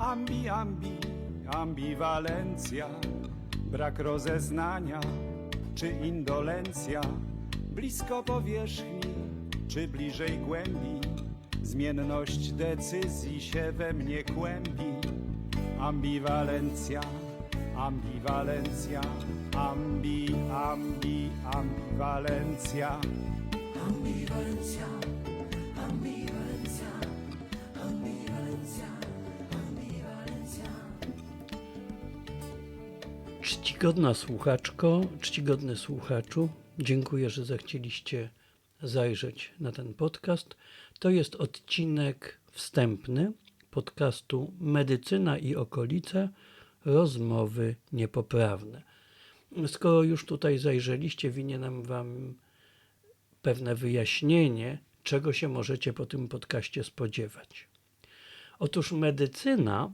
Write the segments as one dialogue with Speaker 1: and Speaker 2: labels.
Speaker 1: Ambi, ambi, ambiwalencja, brak rozeznania czy indolencja, blisko powierzchni czy bliżej głębi, zmienność decyzji się we mnie kłębi. Ambiwalencja, ambiwalencja, ambi, ambi, ambiwalencja.
Speaker 2: Ambiwalencja,
Speaker 3: Czcigodna słuchaczko, czcigodny słuchaczu, dziękuję, że zechcieliście zajrzeć na ten podcast. To jest odcinek wstępny podcastu Medycyna i okolice rozmowy niepoprawne. Skoro już tutaj zajrzeliście, winienem Wam pewne wyjaśnienie, czego się możecie po tym podcaście spodziewać. Otóż medycyna,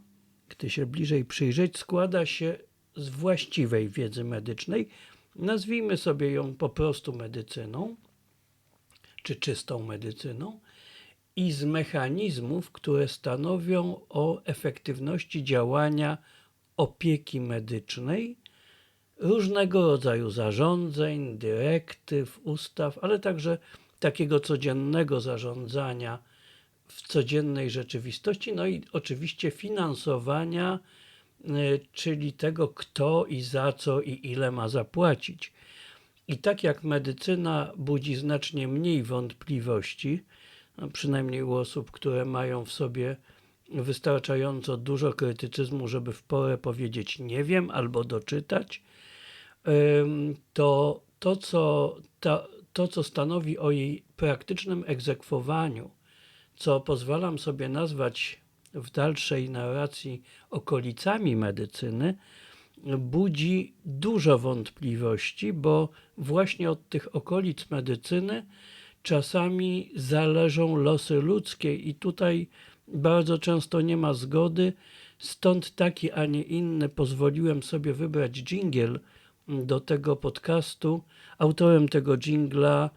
Speaker 3: gdy się bliżej przyjrzeć, składa się z właściwej wiedzy medycznej. Nazwijmy sobie ją po prostu medycyną, czy czystą medycyną, i z mechanizmów, które stanowią o efektywności działania opieki medycznej, różnego rodzaju zarządzeń, dyrektyw, ustaw, ale także takiego codziennego zarządzania w codziennej rzeczywistości, no i oczywiście finansowania, czyli tego, kto i za co i ile ma zapłacić. I tak jak medycyna budzi znacznie mniej wątpliwości, no przynajmniej u osób, które mają w sobie wystarczająco dużo krytycyzmu, żeby w porę powiedzieć nie wiem albo doczytać, to to, co, ta, to, co stanowi o jej praktycznym egzekwowaniu, co pozwalam sobie nazwać w dalszej narracji okolicami medycyny, budzi dużo wątpliwości, bo właśnie od tych okolic medycyny czasami zależą losy ludzkie, i tutaj bardzo często nie ma zgody. Stąd taki, a nie inny pozwoliłem sobie wybrać dżingiel do tego podcastu. Autorem tego dżingla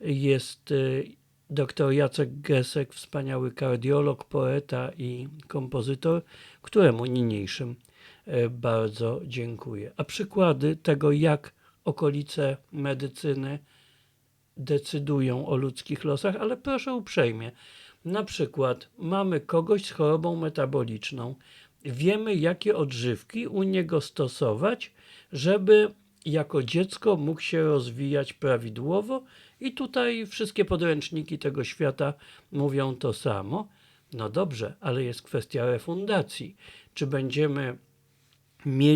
Speaker 3: jest y, dr Jacek Gesek, wspaniały kardiolog, poeta i kompozytor, któremu niniejszym e, bardzo dziękuję. A przykłady tego, jak okolice medycyny decydują o ludzkich losach, ale proszę uprzejmie. Na przykład mamy kogoś z chorobą metaboliczną, wiemy jakie odżywki u niego stosować, żeby jako dziecko mógł się rozwijać prawidłowo i tutaj wszystkie podręczniki tego świata mówią to samo. No dobrze, ale jest kwestia refundacji. Czy będziemy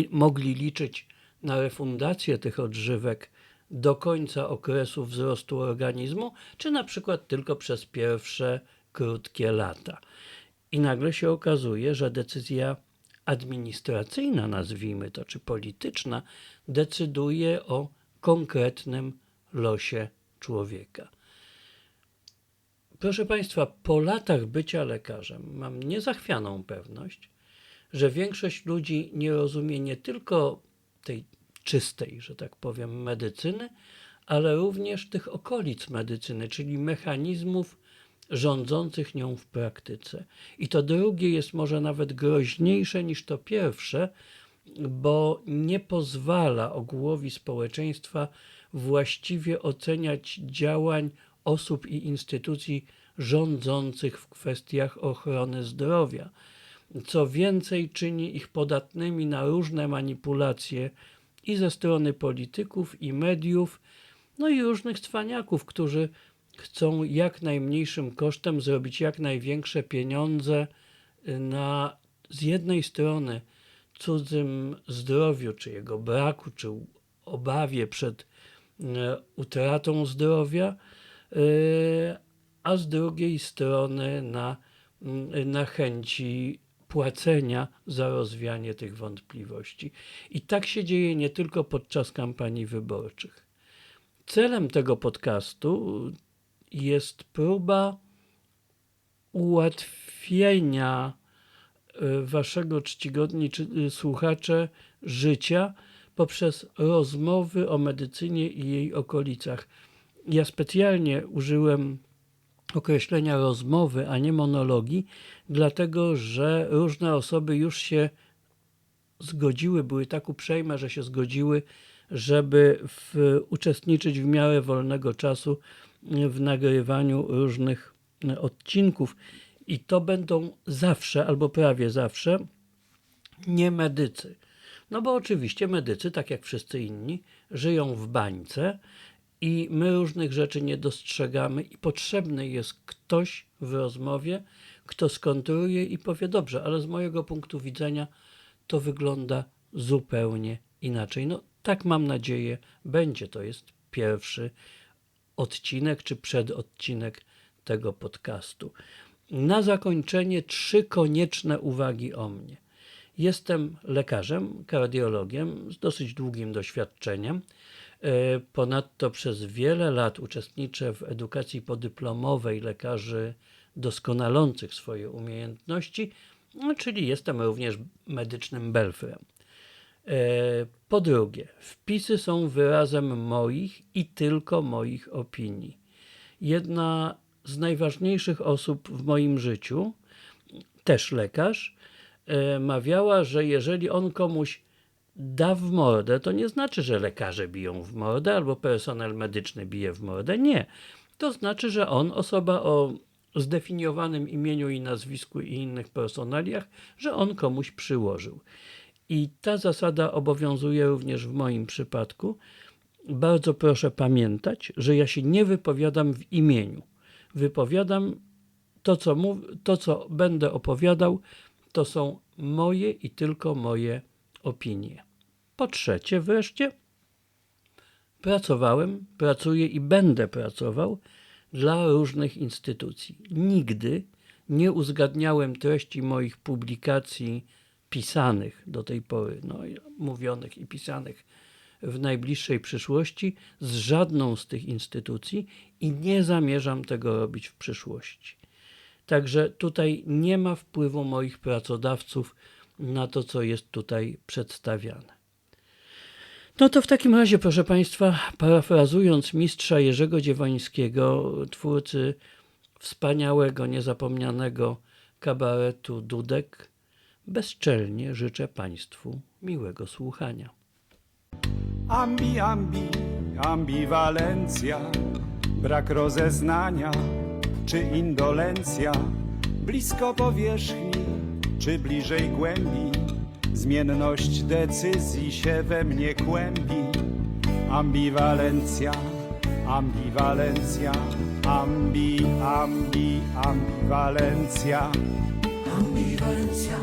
Speaker 3: mogli liczyć na refundację tych odżywek do końca okresu wzrostu organizmu, czy na przykład tylko przez pierwsze krótkie lata? I nagle się okazuje, że decyzja administracyjna, nazwijmy to, czy polityczna, decyduje o konkretnym losie człowieka. Proszę Państwa, po latach bycia lekarzem mam niezachwianą pewność, że większość ludzi nie rozumie nie tylko tej czystej, że tak powiem, medycyny, ale również tych okolic medycyny, czyli mechanizmów rządzących nią w praktyce. I to drugie jest może nawet groźniejsze niż to pierwsze, bo nie pozwala ogółowi społeczeństwa właściwie oceniać działań osób i instytucji rządzących w kwestiach ochrony zdrowia. Co więcej, czyni ich podatnymi na różne manipulacje i ze strony polityków, i mediów, no i różnych cwaniaków, którzy chcą jak najmniejszym kosztem zrobić jak największe pieniądze na z jednej strony cudzym zdrowiu, czy jego braku, czy obawie przed e, utratą zdrowia, e, a z drugiej strony na, mm, na chęci płacenia za rozwianie tych wątpliwości. I tak się dzieje nie tylko podczas kampanii wyborczych. Celem tego podcastu jest próba ułatwienia waszego czcigodni y, słuchacze życia poprzez rozmowy o medycynie i jej okolicach. Ja specjalnie użyłem określenia rozmowy, a nie monologii, dlatego że różne osoby już się zgodziły, były tak uprzejme, że się zgodziły, żeby w, uczestniczyć w miarę wolnego czasu w nagrywaniu różnych odcinków. I to będą zawsze, albo prawie zawsze, nie medycy. No bo oczywiście medycy, tak jak wszyscy inni, żyją w bańce i my różnych rzeczy nie dostrzegamy i potrzebny jest ktoś w rozmowie, kto skontruje i powie dobrze, ale z mojego punktu widzenia to wygląda zupełnie inaczej. No tak mam nadzieję będzie. To jest pierwszy odcinek czy przedodcinek tego podcastu. Na zakończenie trzy konieczne uwagi o mnie. Jestem lekarzem, kardiologiem z dosyć długim doświadczeniem. E, Ponadto przez wiele lat uczestniczę w edukacji podyplomowej lekarzy doskonalących swoje umiejętności, no, czyli jestem również medycznym belfrem. E, Po drugie, wpisy są wyrazem moich i tylko moich opinii. Jedna z najważniejszych osób w moim życiu, też lekarz, e, mawiała, że jeżeli on komuś da w mordę, to nie znaczy, że lekarze biją w mordę albo personel medyczny bije w mordę. Nie. To znaczy, że on, osoba o zdefiniowanym imieniu i nazwisku i innych personaliach, że on komuś przyłożył. I ta zasada obowiązuje również w moim przypadku. Bardzo proszę pamiętać, że ja się nie wypowiadam w imieniu. Wypowiadam to, co, mów, to, co będę opowiadał, to są moje i tylko moje opinie. Po trzecie, wreszcie, pracowałem, pracuję i będę pracował dla różnych instytucji. Nigdy nie uzgadniałem treści moich publikacji pisanych do tej pory, no, mówionych i pisanych w najbliższej przyszłości z żadną z tych instytucji i nie zamierzam tego robić w przyszłości. Także tutaj nie ma wpływu moich pracodawców na to, co jest tutaj przedstawiane. No to w takim razie, proszę Państwa, parafrazując mistrza Jerzego Dziewańskiego, twórcy wspaniałego, niezapomnianego kabaretu Dudek, bezczelnie życzę Państwu miłego słuchania.
Speaker 1: Ambi, ambi, ambiwalencja, brak rozeznania czy indolencja, blisko powierzchni czy bliżej głębi, zmienność decyzji się we mnie kłębi. Ambiwalencja, ambiwalencja, ambi, ambi, ambiwalencja.
Speaker 2: Ambivalencja,